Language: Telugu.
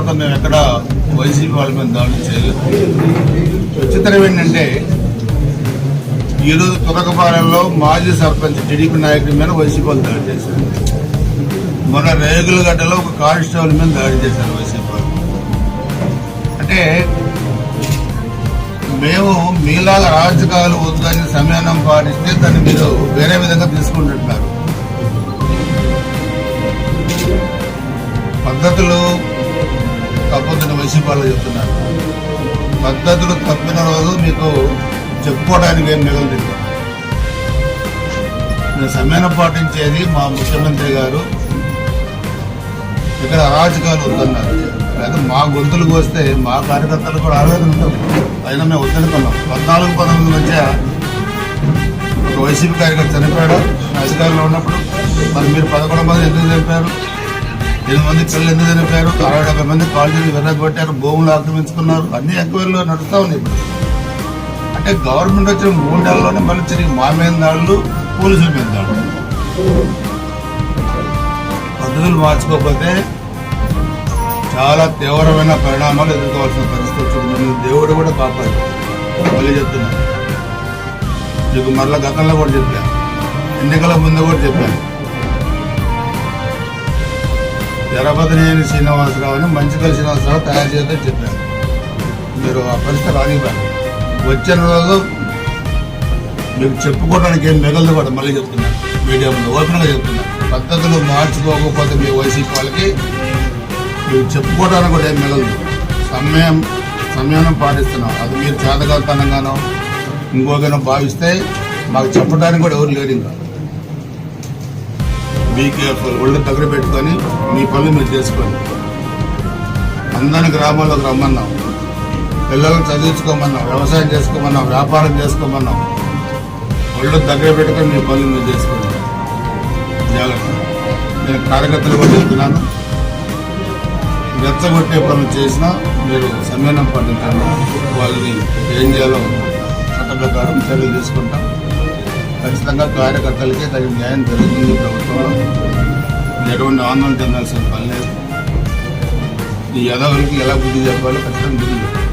తర్వాత మేము ఎక్కడ వైసీపీ వాళ్ళ మీద దాడులు చేయలేదు. విచిత్రం ఏంటంటే ఈరోజు తురకపాలెంలో మాజీ సర్పంచ్ టీడీపీ నాయకుడి మీద వైసీపీ వాళ్ళు దాడి చేశారు. మొన్న రేగులగడ్డలో ఒక కానిస్టేబుల్ మీద దాడి చేశారు వైసీపీ అంటే మేము మీలాగా రాజకీయాలు వద్దని సమయానం పాటిస్తే దాన్ని మీరు వేరే విధంగా తీసుకుంటున్నారు. పద్ధతులు తప్పదని వైసీపీ వాళ్ళు చెప్తున్నారు. పద్ధతులు తప్పిన రోజు మీకు చెప్పుకోవడానికి ఏం మిగలదు నేను సమయాన్ని పాటించేది మా ముఖ్యమంత్రి గారు. ఇక్కడ అరాజకాలు వద్దన్నారు. లేదా మా గొంతులకు వస్తే మా కార్యకర్తలు కూడా ఆవేదన ఉంటాం అయినా మేము వద్దనుకున్నాం. పద్నాలుగు పంతొమ్మిది మధ్య ఒక వైసీపీ కార్యకర్త చనిపోయాడు. అధికారంలో ఉన్నప్పుడు మరి మీరు పదకొండు మంది ఎందుకు చనిపోయారు? ఎనిమిది మంది పిల్లలు ఎందుకు చనిపోయారు అరవై డెబ్బై మంది కాలేజీలు వెనకబెట్టారు భూములు ఆక్రమించుకున్నారు. అన్ని ఎంక్వైరీలో నడుస్తూ ఉన్నాయి. ఇప్పుడు అంటే గవర్నమెంట్ వచ్చిన మూడు మళ్ళీ తిరిగి మా మీద దాడులు పోలీసుల మీద దాడు పద్ధతులు మార్చుకోకపోతే చాలా తీవ్రమైన పరిణామాలు ఎదుర్కోవాల్సిన పరిస్థితి వచ్చింది. దేవుడు కూడా కాపాడు. మళ్ళీ చెప్తున్నాను మీకు మరలా గతంలో కూడా చెప్పాను ఎన్నికల ముందు కూడా చెప్పాను ఎర్రబదినేని శ్రీనివాసరావు అని మంచికల్ శ్రీనివాసరావు తయారు చేద్దని చెప్పాను మీరు ఆ పరిస్థితి రానివ్వండి. వచ్చిన రోజు మీకు చెప్పుకోవడానికి ఏం మిగలదు కూడా మళ్ళీ చెప్తున్నాను మీడియా ముందు ఓపెన్గా చెప్తున్నాను పద్ధతులు మార్చుకోకపోతే మీ వైసీపీ వాళ్ళకి మీరు చెప్పుకోవడానికి కూడా ఏం మిగలదు. సమయం సమయాన్ని పాటిస్తున్నాం. అది మీరు చేతకాలతనంగానో ఇంకోగానో భావిస్తే మాకు చెప్పడానికి కూడా ఎవరు లేరు ఇంకా. బీ కేర్ఫుల్ ఒళ్ళు దగ్గర పెట్టుకొని మీ పనులు మీరు చేసుకోండి. అందరిని గ్రామాల్లోకి రమ్మన్నాం. పిల్లలను చదివించుకోమన్నాం వ్యవసాయం చేసుకోమన్నాం వ్యాపారం చేసుకోమన్నాం. ఒళ్ళు దగ్గర పెట్టుకొని మీ పనులు మీరు చేసుకోండి. జాగ్రత్త. నేను కార్యకర్తలు కూడా చెప్తున్నాను రెచ్చగొట్టే పనులు చేసినా మీరు సమ్మేళనం పండుతాను వాళ్ళని ఏం చేయాలో చట్ట ప్రకారం చర్యలు తీసుకుంటాం. ఖచ్చితంగా కార్యకర్తలకి తగిన న్యాయం జరుగుతుంది ప్రభుత్వంలో. ఎటువంటి ఆందోళన చెందాల్సిన పని లేదు. ఈ యదవులకి ఎలా బుద్ధి చెప్పాలో ఖచ్చితంగా బుద్ధి చెప్పాలి.